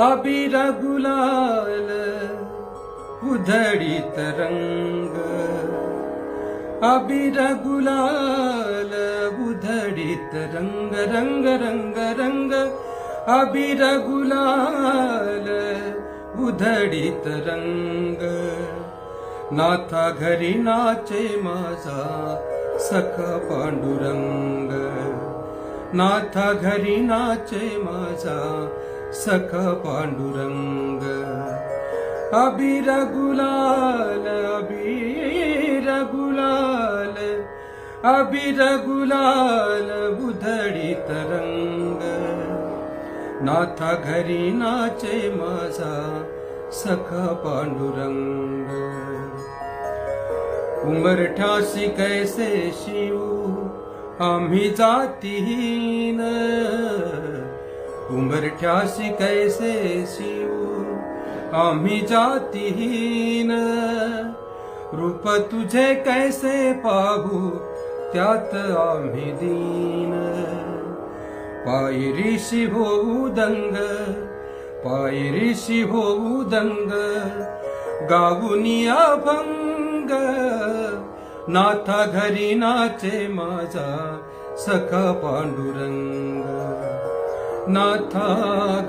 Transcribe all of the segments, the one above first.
अबीर गुलाल उधळीत रंग अबीर गुलाल उधळीत रंग रंग रंग रंग अबीर गुलाल उधळीत रंग नाथा घरी नाचे माझा सखा पांडुरंग. नाथा घरी नाचे माझा सखा पांडुरंग. अबीर गुलाल अबीर गुलाल अबीर गुलाल बुधडी तरंग. नाथा घरी नाचे माझा सखा पांडुरंग। उंबरठ्यासी कैसे शिव आम्ही जातीहीन। उंबरठ्यासी कैसे शिव आम्ही जातीहीन। रूप तुझे कैसे पाहू त्यात आम्ही दीन। पायरीशी होऊ दंग पायरीशी होऊ दंग गाऊनी अभंग. नाथा घरी नाचे माझा सखा पांडुरंग. नाथा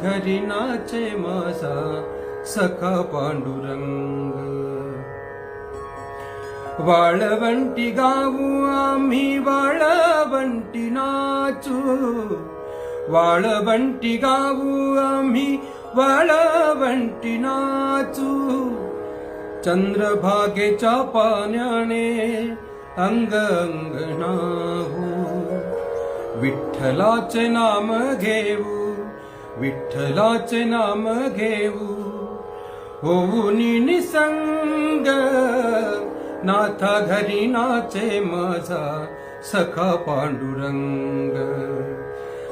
घरी नाचे माझा सखा पांडुरंग. वाळवंटी गाऊ आम्ही वाळवंटी नाचू. वाळवंटी गाऊ आम्ही वाळवंटी नाचू चंद्रभागेच्या पाण्याने अंग अंग नाहू विठ्ठलाचे नाम घेऊ विठ्ठलाचे नाम घेऊ. होऊन निसंग नाथा घरी नाचे माझा सखा पांडुरंग.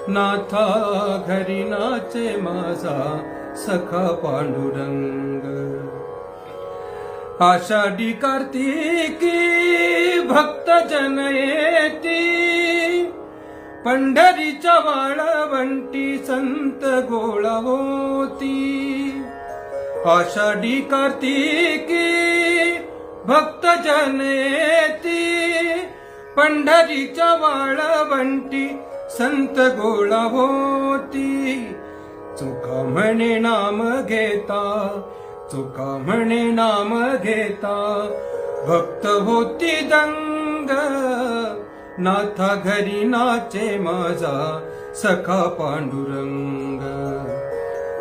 नाथा घरी नाचे माझा सखा पांडुरंग. आषाढी कार्तिकी भक्त जन येती पंढरीच्या वाळवंटी संत गोळा होती. आषाढी कार्तिकी भक्त जन येती पंढरीच्या वाळवंटी संत गोळा होती. चुका म्हणे नाम घेता चुका म्हणे नाम घेता. भक्त होती दंग नाथा घरी नाचे माझा सखा पांडुरंग.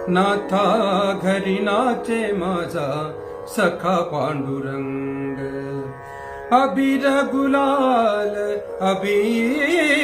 नाथा घरी नाचे माझा सखा पांडुरंग. अबीर गुलाल अबीर